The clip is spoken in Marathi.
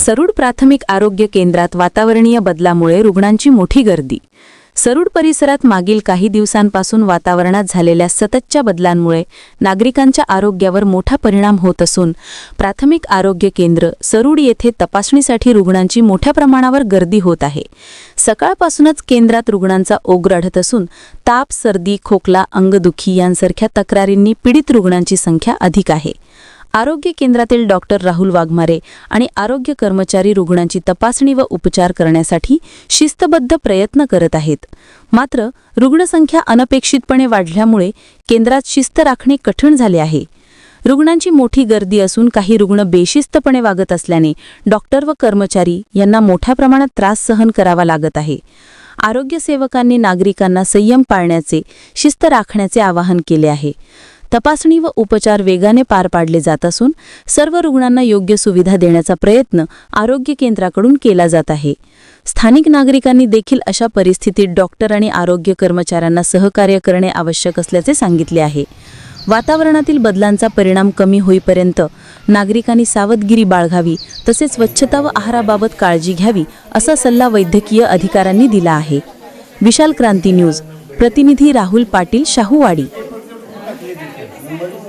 सरूड प्राथमिक आरोग्य केंद्रात वातावरणीय बदलामुळे रुग्णांची मोठी गर्दी. सरूड परिसरात मागील काही दिवसांपासून वातावरणात झालेल्या सततच्या बदलांमुळे नागरिकांच्या आरोग्यावर मोठा परिणाम होत असून प्राथमिक आरोग्य केंद्र सरूड येथे तपासणीसाठी रुग्णांची मोठ्या प्रमाणावर गर्दी होत आहे. सकाळपासूनच केंद्रात रुग्णांचा ओघ आढत असून ताप सर्दी खोकला अंगदुखी यांसारख्या तक्रारींनी पीडित रुग्णांची संख्या अधिक आहे. आरोग्य केंद्रातील डॉक्टर राहुल वाघमारे आणि आरोग्य कर्मचारी रुग्णांची तपासणी व उपचार करण्यासाठी शिस्तबद्ध प्रयत्न करत आहेत. मात्र रुग्णसंख्या अनपेक्षितपणे वाढल्यामुळे केंद्रात शिस्त राखणे कठीण झाले आहे. रुग्णांची मोठी गर्दी असून काही रुग्ण बेशिस्तपणे वागत असल्याने डॉक्टर व कर्मचारी यांना मोठ्या प्रमाणात त्रास सहन करावा लागत आहे. आरोग्य सेवकांनी नागरिकांना संयम पाळण्याचे शिस्त राखण्याचे आवाहन केले आहे. तपासणी व उपचार वेगाने पार पाडले जात असून सर्व रुग्णांना योग्य सुविधा देण्याचा प्रयत्न आरोग्य केंद्राकडून केला जात आहे. स्थानिक नागरिकांनी देखील अशा परिस्थितीत डॉक्टर आणि आरोग्य कर्मचाऱ्यांना सहकार्य करणे आवश्यक असल्याचे सांगितले आहे. वातावरणातील बदलांचा परिणाम कमी होईपर्यंत नागरिकांनी सावधगिरी बाळगावी तसेच स्वच्छता व आहाराबाबत काळजी घ्यावी असा सल्ला वैद्यकीय अधिकाऱ्यांनी दिला आहे. विशाल क्रांती न्यूज. प्रतिनिधी राहुल पाटील शाहूवाडी. vous